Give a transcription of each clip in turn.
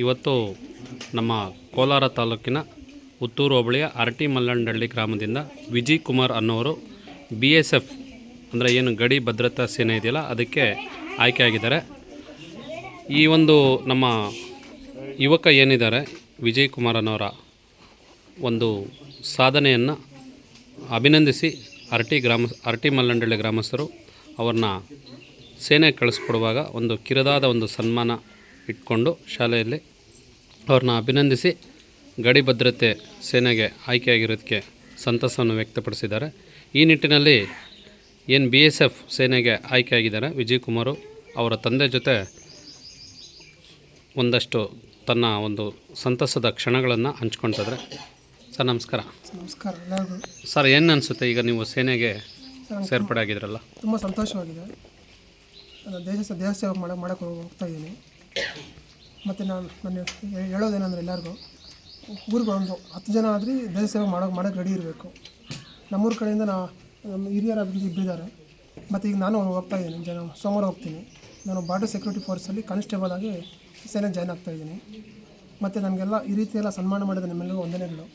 ಇವತ್ತು ನಮ್ಮ ಕೋಲಾರ ತಾಲೂಕಿನ ಉತ್ತೂರು ಹೋಬಳಿಯ ಅರಟಿ ಮಲ್ಲಂಡಳ್ಳಿ ಗ್ರಾಮದಿಂದ ವಿಜಯ್ ಕುಮಾರ್ ಅನ್ನೋರು ಬಿ ಎಸ್ ಎಫ್ ಅಂದರೆ ಏನು ಗಡಿ ಭದ್ರತಾ ಸೇನೆ ಇದೆಯಲ್ಲ, ಅದಕ್ಕೆ ಆಯ್ಕೆಯಾಗಿದ್ದಾರೆ ಈ ಒಂದು ನಮ್ಮ ಯುವಕ ಏನಿದ್ದಾರೆ, ವಿಜಯ್ ಕುಮಾರ್ ಅನ್ನೋರ ಒಂದು ಸಾಧನೆಯನ್ನು ಅಭಿನಂದಿಸಿ ಅರಟಿ ಗ್ರಾಮ ಅರಟಿ ಮಲ್ಲಂಡಳ್ಳಿ ಗ್ರಾಮಸ್ಥರು ಅವ್ರನ್ನ ಸೇನೆ ಕಳಿಸ್ಕೊಡುವಾಗ ಒಂದು ಕಿರಿದಾದ ಒಂದು ಸನ್ಮಾನ ಇಟ್ಕೊಂಡು ಶಾಲೆಯಲ್ಲಿ ಅವ್ರನ್ನ ಅಭಿನಂದಿಸಿ ಗಡಿ ಭದ್ರತೆ ಸೇನೆಗೆ ಆಯ್ಕೆಯಾಗಿರೋದಕ್ಕೆ ಸಂತಸವನ್ನು ವ್ಯಕ್ತಪಡಿಸಿದ್ದಾರೆ. ಈ ನಿಟ್ಟಿನಲ್ಲಿ ಏನು ಬಿ ಎಸ್ ಎಫ್ ಸೇನೆಗೆ ಆಯ್ಕೆಯಾಗಿದ್ದಾರೆ ವಿಜಯ್ ಕುಮಾರು ಅವರ ತಂದೆ ಜೊತೆ ಒಂದಷ್ಟು ತನ್ನ ಒಂದು ಸಂತಸದ ಕ್ಷಣಗಳನ್ನು ಹಂಚ್ಕೊಳ್ತಿದ್ರೆ ಸರ್ ನಮಸ್ಕಾರ. ನಮಸ್ಕಾರ ಎಲ್ಲರಿಗೂ. ಸರ್ ಏನು ಅನಿಸುತ್ತೆ? ಈಗ ನೀವು ಸೇನೆಗೆ ಸೇರ್ಪಡೆ ಆಗಿದ್ರಲ್ಲ ತುಂಬ ಸಂತೋಷವಾಗಿದೆ. ದೇಶ ದೇಶ ಸೇವೆ ಮಾಡೋ ಮಾಡೋಕ್ಕೆ ಹೋಗ್ತಾ ಇದ್ದೀನಿ ಮತ್ತು ನಾನು ನಾನು ಹೇಳೋದೇನಂದ್ರೆ ಎಲ್ಲರಿಗೂ ಊರಿಗೆ ಒಂದು ಹತ್ತು ಜನ ಆದರೆ ದೇಶ ಸೇವೆ ಮಾಡೋಕೆ ಮಾಡೋಕೆ ರೆಡಿ ಇರಬೇಕು. ನಮ್ಮೂರ ಕಡೆಯಿಂದ ನಾ ನಮ್ಮ ಹಿರಿಯರ ಇಬ್ಬಿದ್ದಾರೆ ಮತ್ತು ಈಗ ನಾನು ಹೋಗ್ತಾ ಇದ್ದೀನಿ ಜನ ಸೋಮವಾರ ಹೋಗ್ತೀನಿ. ನಾನು ಬಾರ್ಡರ್ ಸೆಕ್ಯೂರಿಟಿ ಫೋರ್ಸಲ್ಲಿ ಕಾನ್ಸ್ಟೇಬಲ್ ಆಗಿ ಸೇನೆ ಜಾಯ್ನ್ ಆಗ್ತಾ ಇದ್ದೀನಿ. ಮತ್ತು ನನಗೆಲ್ಲ ಈ ರೀತಿ ಎಲ್ಲ ಸನ್ಮಾನ ಮಾಡಿದ ನಿಮ್ಮೆಲ್ಲರಿಗೂ ವಂದನೆಗಳು.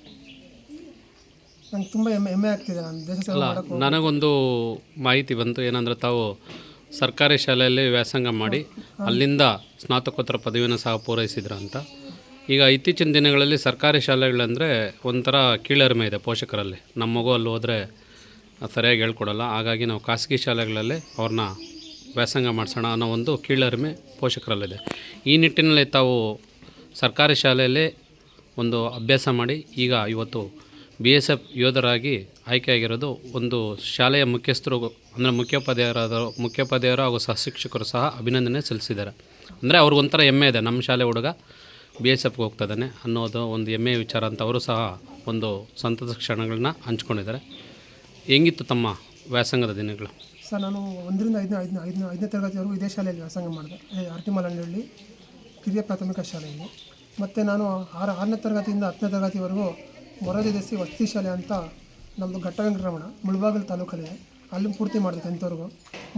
ನಂಗೆ ತುಂಬ ಹೆಮ್ಮೆ ಹೆಮ್ಮೆ ಆಗ್ತಿದೆ ನಾನು ದೇಶ ಸೇವೆ ಮಾಡೋಕ್ಕೆ ನನಗೊಂದು ಮಾಹಿತಿ ಬಂತು ಏನಂದ್ರೆ ತಾವು ಸರ್ಕಾರಿ ಶಾಲೆಯಲ್ಲಿ ವ್ಯಾಸಂಗ ಮಾಡಿ ಅಲ್ಲಿಂದ ಸ್ನಾತಕೋತ್ತರ ಪದವಿಯನ್ನು ಸಹ ಪೂರೈಸಿದ್ರು ಅಂತ. ಈಗ ಇತ್ತೀಚಿನ ದಿನಗಳಲ್ಲಿ ಸರ್ಕಾರಿ ಶಾಲೆಗಳಂದರೆ ಒಂಥರ ಕೀಳರಿಮೆ ಇದೆ ಪೋಷಕರಲ್ಲಿ. ನಮ್ಮ ಮಗು ಅಲ್ಲಿ ಹೋದರೆ ಸರಿಯಾಗಿ ಹೇಳ್ಕೊಡಲ್ಲ. ಹಾಗಾಗಿ ನಾವು ಖಾಸಗಿ ಶಾಲೆಗಳಲ್ಲಿ ಅವ್ರನ್ನ ವ್ಯಾಸಂಗ ಮಾಡಿಸೋಣ ಅನ್ನೋ ಒಂದು ಕೀಳರಿಮೆ ಪೋಷಕರಲ್ಲಿದೆ. ಈ ನಿಟ್ಟಿನಲ್ಲಿ ತಾವು ಸರ್ಕಾರಿ ಶಾಲೆಯಲ್ಲಿ ಒಂದು ಅಭ್ಯಾಸ ಮಾಡಿ ಈಗ ಇವತ್ತು ಬಿ ಎಸ್ ಎಫ್ ಯೋಧರಾಗಿ ಆಯ್ಕೆಯಾಗಿರೋದು ಒಂದು ಶಾಲೆಯ ಮುಖ್ಯಸ್ಥರು, ಅಂದರೆ ಮುಖ್ಯೋಪಾಧ್ಯಾಯರಾದ, ಮುಖ್ಯೋಪಾಧ್ಯಾಯರು ಹಾಗೂ ಸಹ ಶಿಕ್ಷಕರು ಸಹ ಅಭಿನಂದನೆ ಸಲ್ಲಿಸಿದ್ದಾರೆ. ಅಂದರೆ ಅವ್ರಿಗೊಂಥರ ಹೆಮ್ಮೆ ಇದೆ, ನಮ್ಮ ಶಾಲೆ ಹುಡುಗ ಬಿ ಎಸ್ ಎಫ್ಗೆ ಹೋಗ್ತದಾನೆ ಅನ್ನೋದು ಒಂದು ಹೆಮ್ಮೆಯ ವಿಚಾರ ಅಂತ ಅವರು ಸಹ ಒಂದು ಸಂತಸ ಕ್ಷಣಗಳನ್ನ ಹಂಚ್ಕೊಂಡಿದ್ದಾರೆ. ಹೆಂಗಿತ್ತು ತಮ್ಮ ವ್ಯಾಸಂಗದ ದಿನಗಳು? ಸರ್, ನಾನು ಒಂದರಿಂದ ಐದನೇ ಐದನೇ ಐದನೇ ಐದನೇ ತರಗತಿವರೆಗೂ ಇದೇ ಶಾಲೆಯಲ್ಲಿ ವ್ಯಾಸಂಗ ಮಾಡಿದೆ. ಆರ್ಟಿಮಲಹಳ್ಳಿ ಕಿರಿಯ ಪ್ರಾಥಮಿಕ ಶಾಲೆಯಲ್ಲಿ. ಮತ್ತು ನಾನು ಆರು, ಆರನೇ ತರಗತಿಯಿಂದ ಹತ್ತನೇ ತರಗತಿವರೆಗೂ ಮೊರಾರ್ಜಿ ದೇಸಿ ವಸತಿ ಶಾಲೆ ಅಂತ ನಮ್ಮದು ಘಟ್ಟವೆಂಕಟರಮಣ ಮುಳಬಾಗಿಲು ತಾಲೂಕಲ್ಲಿ ಅಲ್ಲಿ ಪೂರ್ತಿ ಮಾಡಿದೆ ಟೆಂತ್ವರೆಗೂ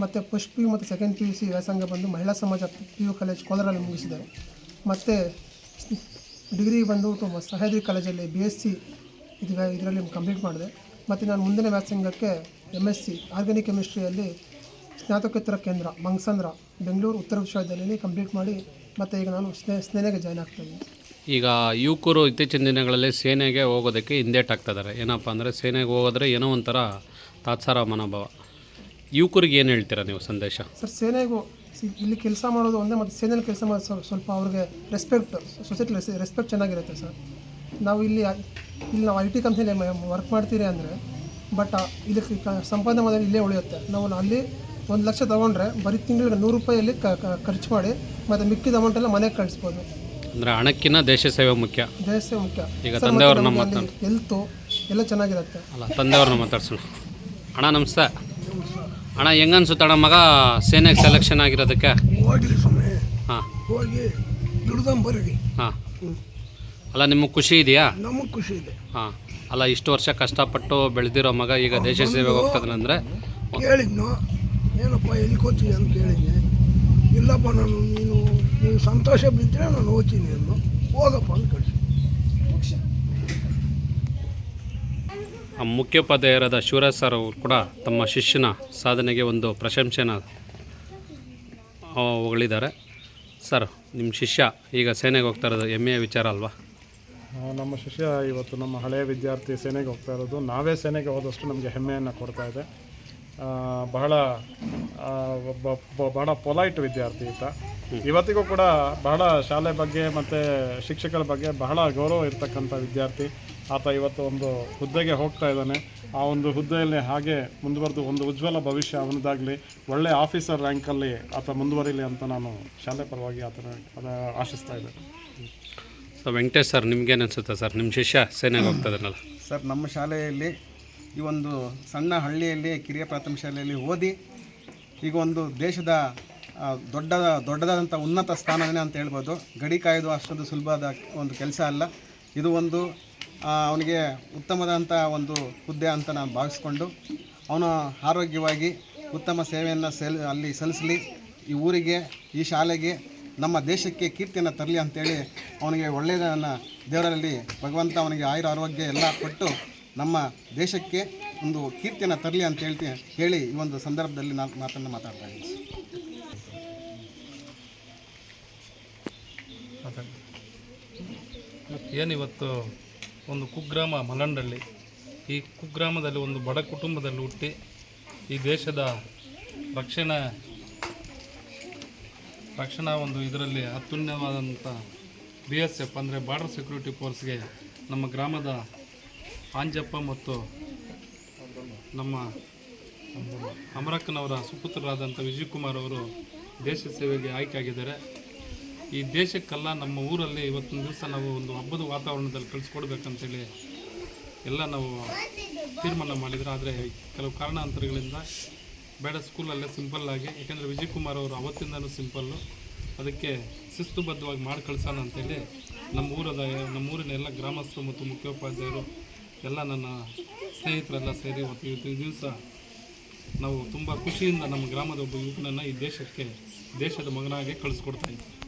ಮತ್ತು ಫಸ್ಟ್ ಪಿ ಯು ಮತ್ತು ಸೆಕೆಂಡ್ ಪಿ ಯು ಸಿ ವ್ಯಾಸಂಗ ಬಂದು ಮಹಿಳಾ ಸಮಾಜ ಪಿ ಯು ಕಾಲೇಜ್ ಕೋಲಾರಲ್ಲಿ ಮುಗಿಸಿದೆ ಮತ್ತು ಡಿಗ್ರಿ ಬಂದು ಸಹ್ಯಾದ್ರಿ ಕಾಲೇಜಲ್ಲಿ ಬಿ ಎಸ್ ಸಿ ಇದು ಇದರಲ್ಲಿ ಕಂಪ್ಲೀಟ್ ಮಾಡಿದೆ. ಮತ್ತು ನಾನು ಮುಂದಿನ ವ್ಯಾಸಂಗಕ್ಕೆ ಎಂ ಎಸ್ ಸಿ ಆರ್ಗ್ಯಾನಿಕ್ ಕೆಮಿಸ್ಟ್ರಿಯಲ್ಲಿ ಸ್ನಾತಕೋತ್ತರ ಕೇಂದ್ರ ಮಂಗಸಂದ್ರ ಬೆಂಗಳೂರು ಉತ್ತರ ವಿಶ್ವವಿದ್ಯಾಲಯದಲ್ಲಿ ಕಂಪ್ಲೀಟ್ ಮಾಡಿ ಮತ್ತು ಈಗ ನಾನು ಸ್ನೇಹ ಸ್ನೇಹಗೆ ಜಾಯ್ನ್ ಆಗ್ತಾಯಿದ್ದೀನಿ ಈಗ ಯುವಕರು ಇತ್ತೀಚಿನ ದಿನಗಳಲ್ಲಿ ಸೇನೆಗೆ ಹೋಗೋದಕ್ಕೆ ಹಿಂದೇಟಾಗ್ತಿದ್ದಾರೆ ಏನಪ್ಪ ಅಂದರೆ ಸೇನೆಗೆ ಹೋಗೋದ್ರೆ ಏನೋ ಒಂಥರ ತಾತ್ಸಾರ ಮನೋಭಾವ. ಯುವಕರಿಗೆ ಏನು ಹೇಳ್ತೀರಾ ನೀವು ಸಂದೇಶ? ಸರ್, ಸೇನೆಗೂ ಇಲ್ಲಿ ಕೆಲಸ ಮಾಡೋದು ಒಂದೇ, ಮತ್ತು ಸೇನೆಯಲ್ಲಿ ಕೆಲಸ ಮಾಡೋದು ಸ್ವಲ್ಪ ಸ್ವಲ್ಪ ಅವ್ರಿಗೆ ರೆಸ್ಪೆಕ್ಟ್ ಸೊಸೈಟಿ ರೆಸ್ಪೆಕ್ಟ್ ಚೆನ್ನಾಗಿರುತ್ತೆ ಸರ್. ನಾವು ಇಲ್ಲಿ ಇಲ್ಲಿ ನಾವು ಐ ಟಿ ಕಂಪ್ನಿಲಿ ವರ್ಕ್ ಮಾಡ್ತೀರಿ ಅಂದರೆ ಬಟ್ ಇದಕ್ಕೆ ಕ- ಸಂಪಾದನೆ ಮಾಡೋದು ಇಲ್ಲೇ ಉಳಿಯುತ್ತೆ. ನಾವು ಅಲ್ಲಿ ಒಂದು ಲಕ್ಷ ತೊಗೊಂಡ್ರೆ ಬರೀ ತಿಂಗಳಿಗೆ ನೂರು ಕ- ಖರ್ಚು ಮಾಡಿ, ಮತ್ತು ಮಿಕ್ಕಿದ ಅಮೌಂಟೆಲ್ಲ ಮನೆಗೆ ಕಳಿಸ್ಬೋದು. ಅಂದರೆ ಹಣಕ್ಕಿಂತ ದೇಶ ಸೇವೆ ಮುಖ್ಯ. ದೇಶ ಮುಖ್ಯ. ಈಗ ತಂದೆಯವ್ರನ್ನ ಹೆಲ್ತು ಎಲ್ಲ ಚೆನ್ನಾಗಿರುತ್ತೆ. ಅಲ್ಲ ತಂದೆಯವ್ರನ್ನ ಮಾತಾಡ್ಸೋಣ. ಅಣ್ಣ ನಮಸ್ತೆ. ಅಣ್ಣ ಹೆಂಗ ಅನ್ಸುತ್ತೆ ಅಣ್ಣ ಮಗ? ಸೇನೆಗೆ ಸೆಲೆಕ್ಷನ್ ಆಗಿರೋದಕ್ಕೆ? ಹೋಗಿರಿ ಸ್ವಾಮಿ. ಹಾಂ. ಹೋಗಿ ದುಡ್ದಂಬರ್ರಿ ಹಾಂ. ಅಲ್ಲ ನಿಮಗೆ ಖುಷಿ ಇದೆಯಾ? ನಮಗೆ ಖುಷಿ ಇದೆ. ಹಾಂ. ಅಲ್ಲ ಇಷ್ಟು ವರ್ಷ ಕಷ್ಟಪಟ್ಟು ಬೆಳೆದಿರೋ ಮಗ ಈಗ ದೇಶ ಸೇವೆಗೆ ಹೋಗ್ತದನಂದ್ರೆ ಕೇಳಿದ್ನು ಏನಪ್ಪ ಎಲ್ಲಿ ಹೋಗ್ತೀನಿ ಅಂತ ಕೇಳಿದ್ನೆ. ಇಲ್ಲಪ್ಪ ನಾನು ನೀನು ನೀನು ಸಂತೋಷ ಬಿದ್ದರೆ ನಾನು ಹೋಗ್ತೀನಿ ಅಂದು ಹೋಗಪ್ಪ ಅಂತ ಕಳಿಸಿ. ಆ ಮುಖ್ಯೋಪಾಧ್ಯಾಯರಾದ ಶಿವರಾಜ್ ಸರ್ ಅವರು ಕೂಡ ತಮ್ಮ ಶಿಷ್ಯನ ಸಾಧನೆಗೆ ಒಂದು ಪ್ರಶಂಸೆನ ಹೊಗಳಿದ್ದಾರೆ. ಸರ್ ನಿಮ್ಮ ಶಿಷ್ಯ ಈಗ ಸೇನೆಗೆ ಹೋಗ್ತಾ ಇರೋದು ಹೆಮ್ಮೆಯ ವಿಚಾರ ಅಲ್ವಾ? ನಮ್ಮ ಶಿಷ್ಯ ಇವತ್ತು ನಮ್ಮ ಹಳೆಯ ವಿದ್ಯಾರ್ಥಿ ಸೇನೆಗೆ ಹೋಗ್ತಾ ಇರೋದು. ನಾವೇ ಸೇನೆಗೆ ಹೋದಷ್ಟು ನಮಗೆ ಹೆಮ್ಮೆಯನ್ನು ಕೊಡ್ತಾ ಇದೆ. ಬಹಳ ಬಹಳ ಪೊಲೈಟ್ ವಿದ್ಯಾರ್ಥಿ ಈತ. ಇವತ್ತಿಗೂ ಕೂಡ ಬಹಳ ಶಾಲೆ ಬಗ್ಗೆ ಮತ್ತು ಶಿಕ್ಷಕರ ಬಗ್ಗೆ ಬಹಳ ಗೌರವ ಇರ್ತಕ್ಕಂಥ ವಿದ್ಯಾರ್ಥಿ. ಆತ ಇವತ್ತು ಒಂದು ಹುದ್ದೆಗೆ ಹೋಗ್ತಾ ಇದ್ದಾನೆ. ಆ ಒಂದು ಹುದ್ದೆಯಲ್ಲಿ ಹಾಗೆ ಮುಂದುವರೆದು ಒಂದು ಉಜ್ವಲ ಭವಿಷ್ಯ ಅವನದಾಗಲಿ ಒಳ್ಳೆ ಆಫೀಸರ್ ರ್ಯಾಂಕಲ್ಲಿ ಆತ ಮುಂದುವರಿಲಿ ಅಂತ ನಾನು ಶಾಲೆ ಪರವಾಗಿ ಆತನ ಅದ ಆಶಿಸ್ತಾ ಇದ್ದೇನೆ ಸರ್ ವೆಂಕಟೇಶ್ ಸರ್ ನಿಮ್ಗೇನು ಅನಿಸುತ್ತೆ ಸರ್? ನಿಮ್ಮ ಶಿಷ್ಯ ಸೇನೆಗೆ ಹೋಗ್ತದನಲ್ಲ ಸರ್ ನಮ್ಮ ಶಾಲೆಯಲ್ಲಿ ಈ ಒಂದು ಸಣ್ಣ ಹಳ್ಳಿಯಲ್ಲಿ, ಕಿರಿಯ ಪ್ರಾಥಮಿಕ ಶಾಲೆಯಲ್ಲಿ ಓದಿ ಈಗ ಒಂದು ದೇಶದ ದೊಡ್ಡ ದೊಡ್ಡದಾದಂಥ ಉನ್ನತ ಸ್ಥಾನವೇ ಅಂತ ಹೇಳ್ಬೋದು. ಗಡಿ ಕಾಯ್ದು ಅಷ್ಟೊಂದು ಸುಲಭದ ಒಂದು ಕೆಲಸ ಅಲ್ಲ. ಇದು ಒಂದು ಅವನಿಗೆ ಉತ್ತಮದಂಥ ಒಂದು ಹುದ್ದೆ ಅಂತ ನಾನು ಭಾವಿಸ್ಕೊಂಡು ಅವನು ಆರೋಗ್ಯವಾಗಿ ಉತ್ತಮ ಸೇವೆಯನ್ನು ಸೆಲ್, ಅಲ್ಲಿ ಸಲ್ಲಿಸಲಿ, ಈ ಊರಿಗೆ, ಈ ಶಾಲೆಗೆ, ನಮ್ಮ ದೇಶಕ್ಕೆ ಕೀರ್ತಿಯನ್ನು ತರಲಿ ಅಂತೇಳಿ ಅವನಿಗೆ ಒಳ್ಳೆಯದನ್ನು ದೇವರಲ್ಲಿ ಭಗವಂತ ಅವನಿಗೆ ಆಯುರ ಆರೋಗ್ಯ ಎಲ್ಲ ಕೊಟ್ಟು ನಮ್ಮ ದೇಶಕ್ಕೆ ಒಂದು ಕೀರ್ತಿಯನ್ನು ತರಲಿ ಅಂತ ಹೇಳ್ತಿ ಹೇಳಿ ಈ ಒಂದು ಸಂದರ್ಭದಲ್ಲಿ ನಾನು ಮಾತನ್ನು ಮಾತಾಡ್ತಾ ಇದ್ದೀನಿ. ಏನಿವತ್ತು ಒಂದು ಕುಗ್ರಾಮ ಮಲಂಡಳ್ಳಿ ಈ ಕುಗ್ರಾಮದಲ್ಲಿ ಒಂದು ಬಡ ಕುಟುಂಬದಲ್ಲಿ ಹುಟ್ಟಿ ಈ ದೇಶದ ರಕ್ಷಣಾ ರಕ್ಷಣಾ ಒಂದು ಇದರಲ್ಲಿ ಅತ್ಯುನ್ನವಾದಂಥ ಬಿ ಎಸ್ ಎಫ್ ಅಂದರೆ ಬಾರ್ಡರ್ ಸೆಕ್ಯೂರಿಟಿ ಫೋರ್ಸ್ಗೆ ನಮ್ಮ ಗ್ರಾಮದ ಆಂಜಪ್ಪ ಮತ್ತು ನಮ್ಮ ಅಮರಕ್ಕನವರ ಸುಪುತ್ರರಾದಂಥ ವಿಜಯಕುಮಾರ್ ಅವರು ದೇಶ ಸೇವೆಗೆ ಆಯ್ಕೆಯಾಗಿದ್ದಾರೆ. ಈ ದೇಶಕ್ಕೆಲ್ಲ, ನಮ್ಮ ಊರಲ್ಲಿ ಇವತ್ತೊಂದು ದಿವಸ ನಾವು ಒಂದು ಹಬ್ಬದ ವಾತಾವರಣದಲ್ಲಿ ಕಳಿಸ್ಕೊಡ್ಬೇಕಂತೇಳಿ ಎಲ್ಲ ನಾವು ತೀರ್ಮಾನ ಮಾಡಿದ್ರು. ಆದರೆ ಕೆಲವು ಕಾರಣಾಂತರಗಳಿಂದ ಬೇಡ, ಸ್ಕೂಲಲ್ಲೇ ಸಿಂಪಲ್ಲಾಗಿ ಯಾಕೆಂದರೆ ವಿಜಯಕುಮಾರ್ ಅವರು ಅವತ್ತಿಂದನೂ ಸಿಂಪಲ್ಲು. ಅದಕ್ಕೆ ಶಿಸ್ತುಬದ್ಧವಾಗಿ ಮಾಡಿ ಕಳ್ಸೋಣ ಅಂತೇಳಿ ನಮ್ಮ ಊರದ, ನಮ್ಮ ಊರಿನ ಎಲ್ಲ ಗ್ರಾಮಸ್ಥರು ಮತ್ತು ಮುಖ್ಯೋಪಾಧ್ಯಾಯರು ಎಲ್ಲ ನನ್ನ ಸ್ನೇಹಿತರೆಲ್ಲ ಸೇರಿ ಇವತ್ತು ಇವತ್ತಿನ ದಿವಸ ನಾವು ತುಂಬ ಖುಷಿಯಿಂದ ನಮ್ಮ ಗ್ರಾಮದ ಒಬ್ಬ ಯುವಕನನ್ನು ಈ ದೇಶಕ್ಕೆ, ದೇಶದ ಮಗನಾಗೆ ಕಳಿಸ್ಕೊಡ್ತಾ ಇದ್ದೀವಿ